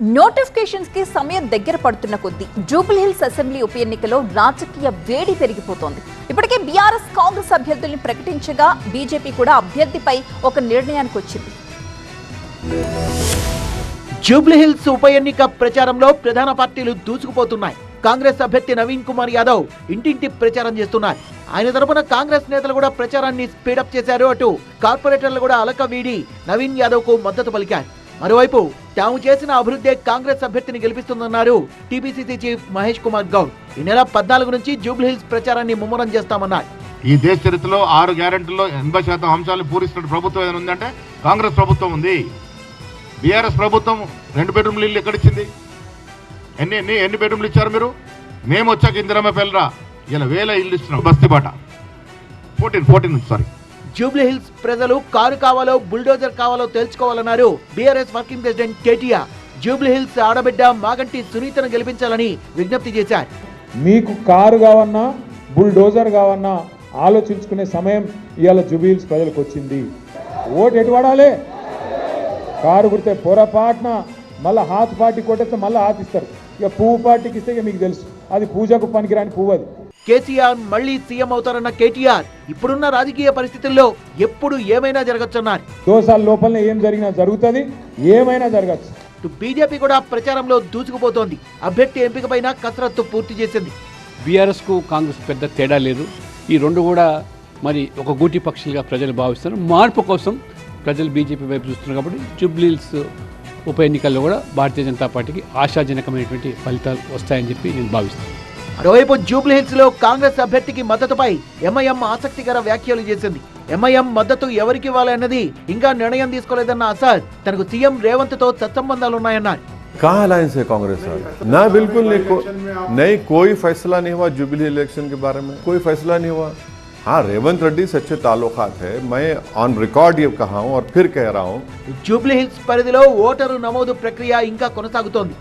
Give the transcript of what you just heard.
నోటిఫికేషన్స్కి సమయం దగ్గర పడుతున్న కొద్దీ జూబ్లీహిల్స్ అసెంబ్లీ ఉప ఎన్నికలో రాజకీయ వేడి పెరిగిపోతోంది. ఇప్పటికే బీఆర్ఎస్ కాంగ్రెస్ అభ్యర్థుల్ని ప్రకటించగా బీజేపీ కూడా అభ్యర్థిపై ఒక నిర్ణయానికి వచ్చింది. జూబ్లీహిల్స్ ఉప ఎన్నిక ప్రచారంలో ప్రధాన పార్టీలు దూసుకుపోతున్నాయి. కాంగ్రెస్ అభ్యర్థి నవీన్ కుమార్ యాదవ్ ఇంటింటి ప్రచారం చేస్తున్నారు ఆయన తరపున కాంగ్రెస్ నేతలు కూడా ప్రచారాన్ని స్పీడప్ చేశారు అటు కార్పొరేటర్లు కూడా అలక వీడి నవీన్ యాదవ్కు మద్దతు పలికారు. మరోవైపు తాము చేసిన అభివృద్ధే కాంగ్రెస్ అభ్యర్థిని గెలిపిస్తుందన్నారు టీపీసీసీ చీఫ్ మహేష్ కుమార్ గౌడ్. ఈ నెల పద్నాలుగు నుంచి జూబ్లీహిల్స్ ప్రచారాన్ని ముమ్మరం చేస్తామన్నారు. ఈ దేశ చరిత్రలో ఆరు గ్యారెంటీల్లో ఎనభై శాతం అంశాలు పూరిస్తున్న ప్రభుత్వం ఏదైనా ఉందంటే కాంగ్రెస్ ప్రభుత్వం ఉంది. బీఆర్ఎస్ ప్రభుత్వం రెండు బెడ్రూమ్లు ఇల్లు ఎక్కడిచ్చింది? ఎన్ని ఎన్ని ఎన్ని బెడ్రూమ్లు ఇచ్చారు మీరు? మేము వచ్చాక ఇందిరమ్మ పెళ్ళరా ఇలా వేల ఇల్లు ఇస్తున్నాం. బస్తీబాట ఫోర్టీన్ ఫోర్టీన్ సారీ. జూబ్లీహిల్స్ ప్రజలు కారు కావాలో బుల్డోజర్ కావాలో తెలుసుకోవాలన్నారు BRS working president KTR. Jubilee Hills ఆడబిడ్డ మాగంటి సునీతను గెలిపించాలని విజ్ఞప్తి చేశారు. మీకు కారు కావన్నా బుల్డోజర్ కావన్నా ఆలోచించుకునే సమయం ఇవాళ హిల్స్ ప్రజలకు వచ్చింది. ఓటు ఎటు పడాలి కారు కుడితే పొరపాటున మళ్ళీ హాత్ పార్టీ కొట్టేస్తే మళ్ళీ హాత్ ఇస్తారు. ఇక పువ్వు పార్టీకి ఇస్తే ఇక మీకు తెలుసు. అది పూజకు పనికిరాని పువ్వు అది. కేసీఆర్ మళ్ళీ సీఎం అవుతారన్న కేటీఆర్ ఇప్పుడున్న రాజకీయ పరిస్థితుల్లో ఎప్పుడు ఏమైనా జరగచ్చన్నారు. దోసాల లోపలనే ఏం జరిగినా జరుగుతుంది ఏమైనా జరగచ్చు. ఇటు బీజేపీ కూడా ప్రచారంలో దూసుకుపోతోంది. అభ్యర్థి ఎంపికపైన కసరత్తు పూర్తి చేసింది. బీఆర్ఎస్కు కాంగ్రెస్ పెద్ద తేడా లేదు. ఈ రెండు కూడా మరి ఒక గూటి పక్షులుగా ప్రజలు భావిస్తున్నారు. మార్పు కోసం ప్రజలు బీజేపీ వైపు చూస్తున్నారు కాబట్టి జూబ్లీల్స్ ఉప ఎన్నికల్లో కూడా భారతీయ జనతా పార్టీకి ఆశాజనకమైనటువంటి ఫలితాలు వస్తాయని చెప్పి నేను భావిస్తాను మరోవైపు జూబ్లీహిల్స్ లో కాంగ్రెస్ అభ్యర్థికి మద్దతుపై ఎంఐఎం ఆసక్తికర వ్యాఖ్యలు చేసింది ఎంఐఎం మద్దతు ఎవరికి ఇవ్వాలన్నది ఇంకా నిర్ణయం తీసుకోలేదన్న అసాద్ తనకు సీఎం రేవంత్ తో సత్సంబంధాలున్నాయన్నారు कहाँ अलायंस है कांग्रेस साथ ना बिल्कुल नहीं को, नहीं कोई फैसला नहीं हुआ जुबिली इलेक्शन के बारे में कोई फैसला नहीं हुआ हाँ रेवंत रेड्डी से अच्छे ताल्लुकात है मैं ऑन रिकॉर्ड ये कहा हूँ और फिर कह रहा हूँ జూబ్లీహిల్స్ పరిధిలో ఓటరు నమోదు ప్రక్రియ ఇంకా కొనసాగుతోంది